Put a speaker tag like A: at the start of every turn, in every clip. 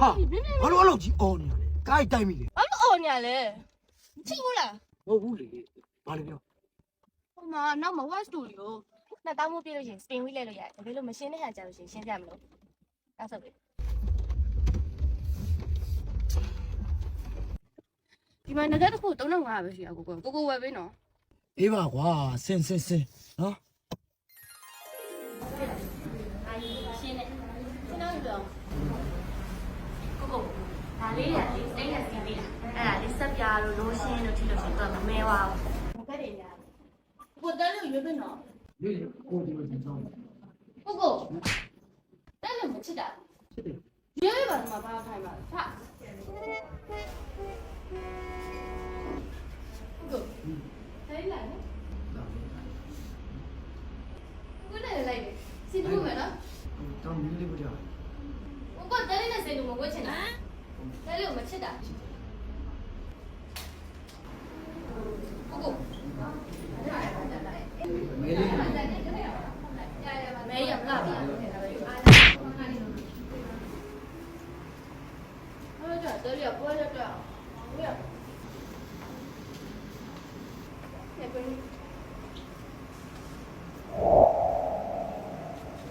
A: ဟာဘာလို့အဲ့လိုကြီးအော်နေရလဲကိုက်တိုက်မိလေ
B: ဘာလို့အော်ညာလဲမချိဘူးလား
A: မဟုတ်ဘူးလေဘာလဲပြော
B: ဟိုမှာနောက်မှာ watch studio နှစ်တောင်းမို့ပြလို့ရှရင် spin wheel လဲလို့ရတယ်ဒါပေလို့မရှင်းတဲ့ဟာကြာလို့ရှရင်ရှင်းပြမလို့အဲ့ဆိုလေဒီမှာငကတစ်ခု3500ပဲရှိရကိုကိုကိုကိုဝယ်ပေးနော်
A: အေးပါကွာဆင်းဆင်းဆင်းနော်
B: ဒါလေးရလေးစိတ်နဲ့စီးပေးတာအဲ့ဒါလေးဆက်ပြားလို့လိုရှင်းလို့ထိလို့ရှိတော့မမဲပါဘူးငကတွေညာကိုတန်းလို့ရွေးပေးနော်
A: လေကိုဒီလိုတင်ဆောင်
B: ကိုကိုတန်းလို့မချစ်တာ
A: ဖြစ်တယ်
B: ရွေးပါတော့ဘာထိုင်ပါဖကိုထိုင်လာနော်ကိုလည်းလိုက်တယ်စီးဖို့မယ်နော်
A: တောင်းမီးလေးပြကြ
B: ကိုကတန်းလေးနဲ့စိတ်လို့မဝတ်ချင်တာ တန်းလို့မချစ်တာကိုကို
A: မဲလေး
B: မဲရပါဗျာဟုတ်ကြတယ်ရပေါ်ရတော့ဝေးနေကို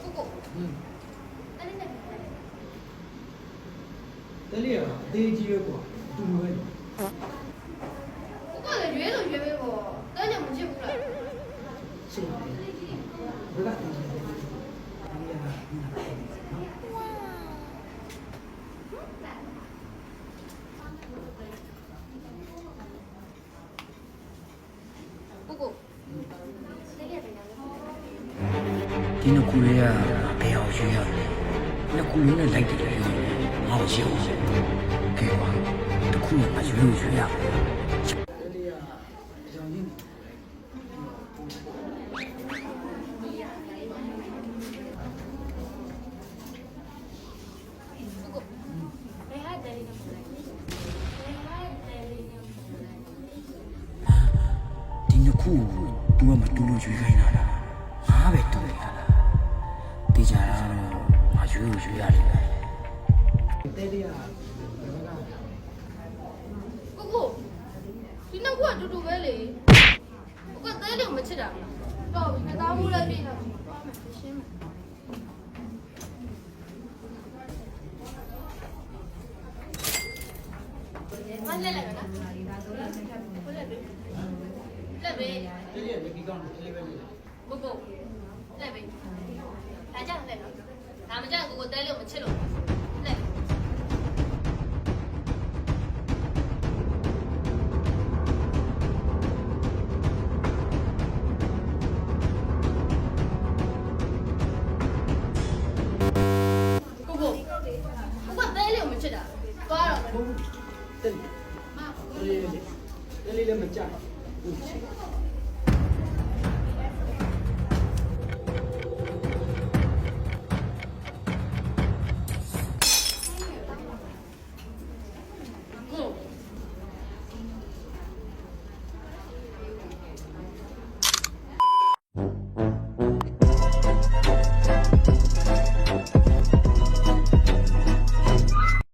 B: ကိုကို
A: ဟင်း
B: အဲ့ဒီနဲ့
A: တလေးရအသေးကြီးပဲကွာတူတူပဲ
B: ကိုကလည်းရွေးလို့ရွေးပေးပေါ့တန်းညမချစ်ဘူးလား
A: ရှင်းတယ်ဘယ်ကတ င်တယ်ဒီရတာနော်
B: ကိုကို
C: ဒီနှစ်ခုလေးကဘယ်အောင်ရွှေရလဲနှစ်ခုလေးနဲ့လိုက်တယ်ပြောငါ့ကိုရှင်းအောင်ကဲပါတစ်ခုနဲ့မရွှေလို့ရွှေရမယ်
A: တလေးရရောင်ရင်း
B: ကိုကိုဘယ်ဟာတယ်လေးနဲ့ဘယ်ဟာတယ်လေးနဲ့
C: ဒီနှစ်ခုကို तू ကမတူလို့ရွှေခိုင်းတာလားငါပဲတူနေတာလားတေချာတော့ငါရွှေလို့ရွှေရလိမ့်မယ်
A: တလေးရဘယ်က
B: ကိုကိုဒီနှစ်ခုကတူတူပဲလေကိုကတဲတယ်မချစ်တာတော့ငါသားမှုလည်းပြေးတာသွားမယ်ရှင်းမယ်မလက်လိုက်နော်လက်ပေးလက်ပေး
A: တလေးရလက်ကြီးကောင်းတလေးပဲလေ
B: ဘုဘလက်ပေးဒါကြောင့်လက်နော်ဒါမကြောင့်ကိုကိုတဲလို့မချစ်လို့ မယ်
A: ဟုတ်တလေးတလေးလေးတလေးလည်းမကြဘူးချစ်